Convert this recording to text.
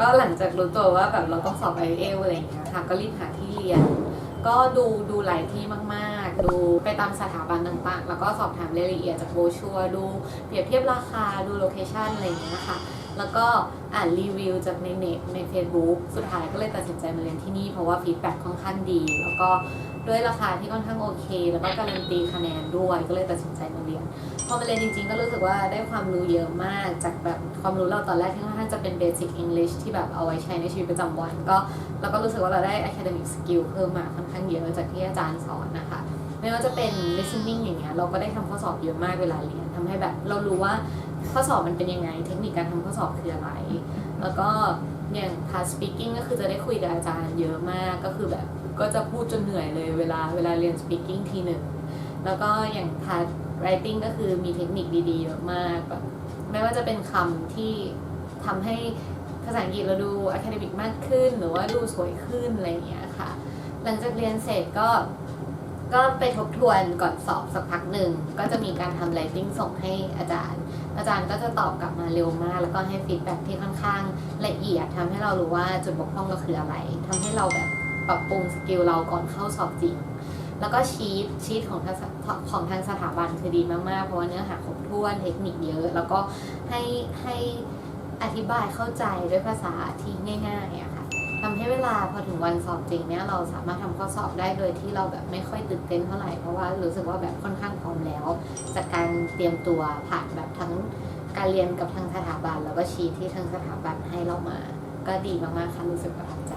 ก็หลังจากรู้ตัวว่าแบบเราต้องสอบไอเอลอะไรอย่างเงี้ยค่ะก็รีบหาที่เรียน ก็ดูดูหลายที่มากๆ ดูไปตามสถาบันต่างๆ แล้วก็สอบถามรายละเอียดจากโบชัวดูเปรียบเทียบราคาดูโลเคชันอะไรอย่างเงี้ยค่ะแล้วก็อ่านรีวิวจากในเน็ตใน Facebook สุดท้ายก็เลยตัดสินใจมาเรียนที่นี่ เพราะว่าฟีดแบ็กค่อนข้างดี แล้วก็ด้วยราคาที่ค่อนข้างโอเค แล้วก็การันตีคะแนนด้วยก็เลยตัดสินใจมาเรียน พอมาเรียนจริงๆ ก็รู้สึกว่าได้ความรู้เยอะมากจากแบบความรู้เราตอนแรกที่ค่อนข้างจะเป็น basic English ที่แบบเอาไว้ใช้ในชีวิตประจำวัน ก็เราก็รู้สึกว่าเราได้ academic skill เพิ่มมาค่อนข้างเยอะจากที่อาจารย์สอนนะคะ ไม่ว่าจะเป็น listening อย่างเงี้ยเราก็ได้ทำข้อสอบเยอะมากเวลาเรียนทำให้แบบเรารู้ว่าข้อสอบมันเป็นยังไง เทคนิคการทำข้อสอบคืออะไร แล้วก็อย่าง past speaking ก็คือจะได้คุยกับอาจารย์เยอะมากก็คือแบบก็จะพูดจนเหนื่อยเลยเวลาเวลาเรียน speaking ทีหนึ่งแล้วก็อย่าง past writing ก็คือมีเทคนิคดีๆเยอะมากแบบไม่ว่าจะเป็นคำที่ทำให้ภาษาอังกฤษเราดู academic มากขึ้น หรือว่าดูสวยขึ้นอะไรอย่างเงี้ยค่ะ หลังจากเรียนเสร็จก็ก็ไปทบทวนก่อนสอบสักพักหนึ่ง ก็จะมีการทำ writing ส่งให้อาจารย์ อาจารย์ก็จะตอบกลับมาเร็วมาก แล้วก็ให้ฟีดแบ็กที่ค่อนข้างละเอียดทำให้เรารู้ว่าจุดบกพร่องเราคืออะไรทำให้เราแบบปรับปรุงสกิลเราก่อนเข้าสอบจริง แล้วก็ชีตชีตของทางสของทางสถาบันคือดีมากๆ เพราะว่าเนื้อหาครบถ้วนเทคนิคเยอะ แล้วก็ให้ให้อธิบายเข้าใจด้วยภาษาที่ง่ายๆอะค่ะทำให้เวลาพอถึงวันสอบจริงเนี่ยเราสามารถทำข้อสอบได้โดยที่เราแบบไม่ค่อยตื่นเต้นเท่าไหร่เพราะว่ารู้สึกว่าแบบค่อนข้างพร้อมแล้ว จากการเตรียมตัวผ่านแบบทั้งการเรียนกับทางสถาบัน แล้วก็ชีทที่ทางสถาบันให้เรามา ก็ดีมากๆค่ะรู้สึกประทับใจ